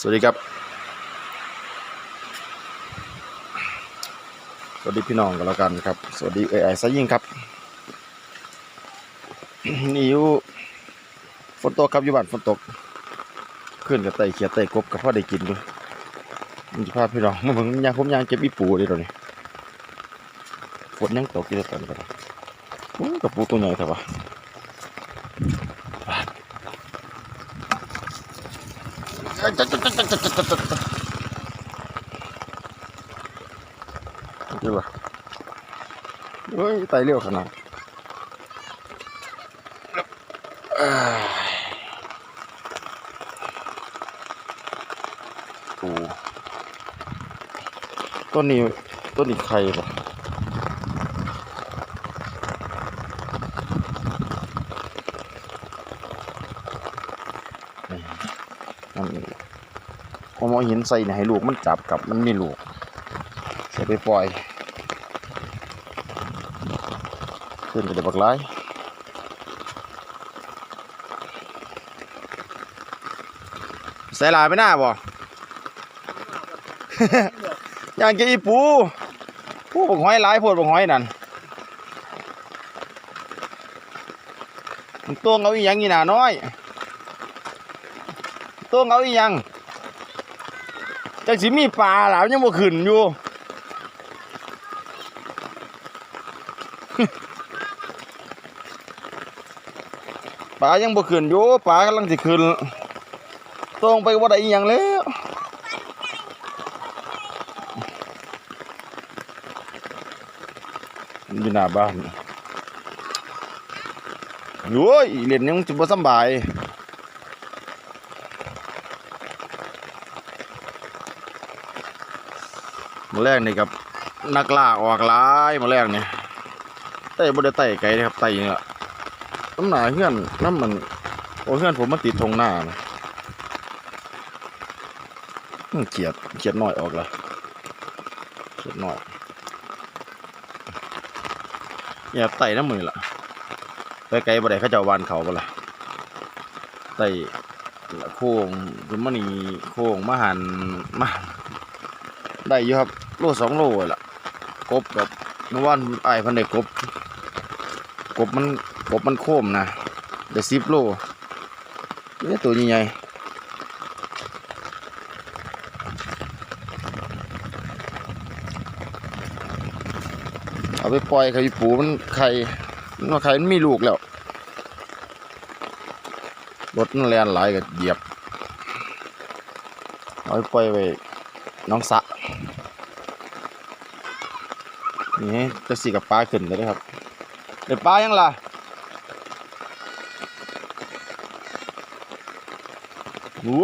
สวัสดีครับ สวัสดีพี่น้องกันแล้วกันครับ สวัสดีเอไอซะยิ่งครับ นี่อยู่ฝนตกครับอยู่บ้านฝนตก ขึ้นกับไต่เขียดไต่กบกับพ่อได้กินด้วยมันจะพาพี่น้องมาเบิ่งยางผมยางเก็บอีปูเลยตอนนี้ฝนยังตกอยู่ตอนนี้ก็ได้โอ้ยกับปูตัวใหญ่เถอะวะ เดี๋ยววะเฮ้ยไต่เร็วขนาดเอ้ยต้นนี้ต้นนี้ใครปะนี่นั่ เองพอหมอหินใส่เนี่ยให้ลูกมันจับกับมันมีลูกเสียไปปล่อย ขึ้นไปเดี๋ยวบักไล่ใส่ลายไปหน้าบ่ย่างเกอีปูปูบักหอยหลายโพดบักหอยนั่นมันตัวเอาอีหยังอีหน่าน้อยตัวเอาอีหยัง จังสิมีปลาหลาวยังบ่ขึ้นอยู่ปลายังบ่ขึ้นอยู่ปลากำลังสิขึ้นต้องไปว่าได้อีหยังแล้วอยู่หน้าบ้านโอ้ยเล่นยังสิบ่สำบาย มาแรกนี่กับนักล่าออกหลายมาแรกนี่ไต่บ่ได้ไต่ไกลนะครับไต่เนี่ยน้ำหนาเพื่อนน้ำมันโอ้เพื่อนผมมันติดทงหน้านะเขียดเขียดหน่อยออกละเขียดหน่อยอย่าไต่น้ำมือละไปไกลบ่ได้เขาจ้าวานเขาบ่ละไต่โค้งคือมันนี่โค้งมหันมาได้อยู่ครับ โลสองโลเลยล่ะกบแบบเมื่อวานไอ้พันได้กบ กบมันกบมันโค้มนะเดี๋ยวสิบโลนี่ตัวใหญ่เอาไปปล่อยเขาอีปูมันไข่มันว่าไข่มันมีลูกแล้วรถมันแลนหลายก็เหยียบเอาไปปล่อยไว้น้องสะ นี่จะสีกับปลาขึ้นเลยนะครับเดี๋ยวปลายังล่ะหนู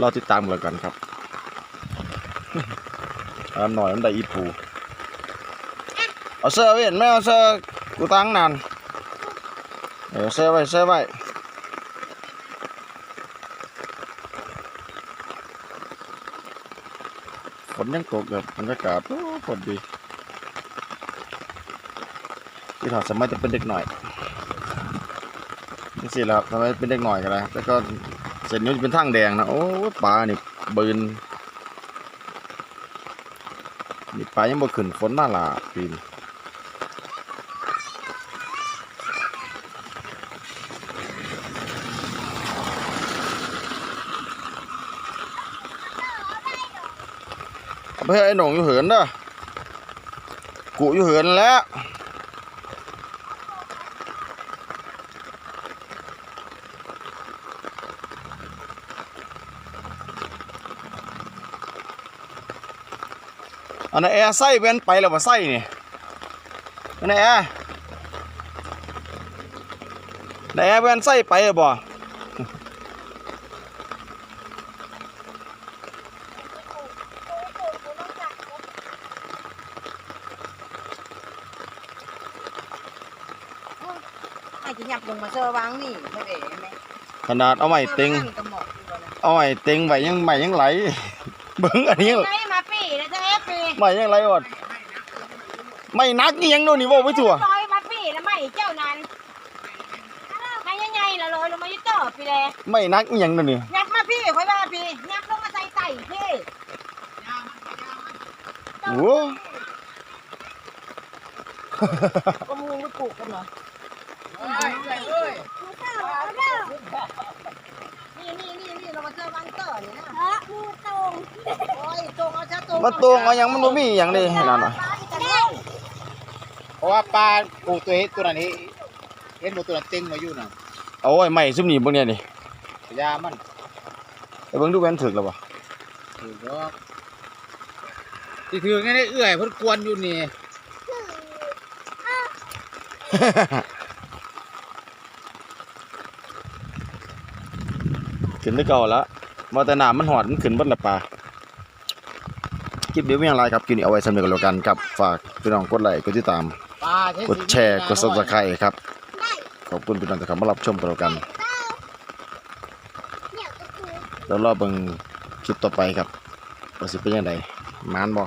รอติดตามกันแล้วกันครับอันหน่อยมันได้อีปูเอาเสื้อไว้เห็นไหมเอาเสื้อกูตั้งนาน เออเสื้อไว้เสื้อไว้ฝนยังตกแบบบรรยากาศโอ้ฝนดีที่ถอดสมัยจะเป็นเด็กหน่อยนี่สิและครับสมัยเป็นเด็กหน่อยกันนะแล้วก็เสร็จนี้จะเป็นทางแดงนะโอ้ปลานี่บืนนี่ปลายังบ่ขึ้นฝนมาละปีน ไปให้ไอ้หนงอยู่เหินเด้อกูอยู่เหินแล้ว อันนั้นแอร์ไส้เว้นไปแล้วว่าไส้นี่อันนั้นแอร์อันนั้นแอร์เว้นไส้ไปแล้วบ่ ไอ้ที่หยับลงมาเซอร์วางนี่ไม่ได้ไหมขนาดเอาไม้เต็งข้ากับหมอกอยู่นะเอาไม้เต็งไว้ยังไม้ยังไหลเบิ่งอันนี้ยังไอ้มาปีแล้วจะเอฟปีไม้ยังไหลอดไม่นักอีหยังโน่นนี่เว้าไปทั่วลอยมาพี่แล้วไม่เจ้านั้นให้ยังไงล่ะลอยลงมาอยู่ต่อพี่แลไม่นักอีหยังโน่นนี่ยับมาพี่ค่อยว่าพี่ยับลงมาใส่ไต่พี่โอ้ก็มูไม่ปลูกกันเหรอ นี่นี่นี่นี่เรามาเจอวังเตอร์นี่นะเออมือตรงโอ้ยตรงเอาชาตรงมาตวงเอาหยังมันบ่มีหยังเด้นั่นน่ะเพราะว่าปลาปูตัวเฮ็ดตัวนั้นเฮ็ดเห็นบ่ตัวนั้นเต็งมาอยู่น่ะเอาไว้ไม่ซุมนี่เบิ่งเนี่ยนี่ยามันไปเบิ่งดูแม่นถึกแล้วบ่ถือดอกสิถือไงได้เอื้อยเพิ่นกวนอยู่นี่ ขึ้นได้เก่าแล้วว่าแต่น้ำมันหอดมันขึ้นเบดละปลาคลิปเดี๋ยวมีอะไรครับคลิปนี้เอาไว้สำเร็จกันแล้วกันครับฝากพี่น้องกดไลค์กดติดตาม กดแชร์กด Subscribe ครับ ขอบคุณพี่น้องที่เข้ามารับชมกันแล้วกันเนี่ยก็คือแล้วรอเบิ่งคลิปต่อไปครับว่าสิเป็นยังไงมานบ่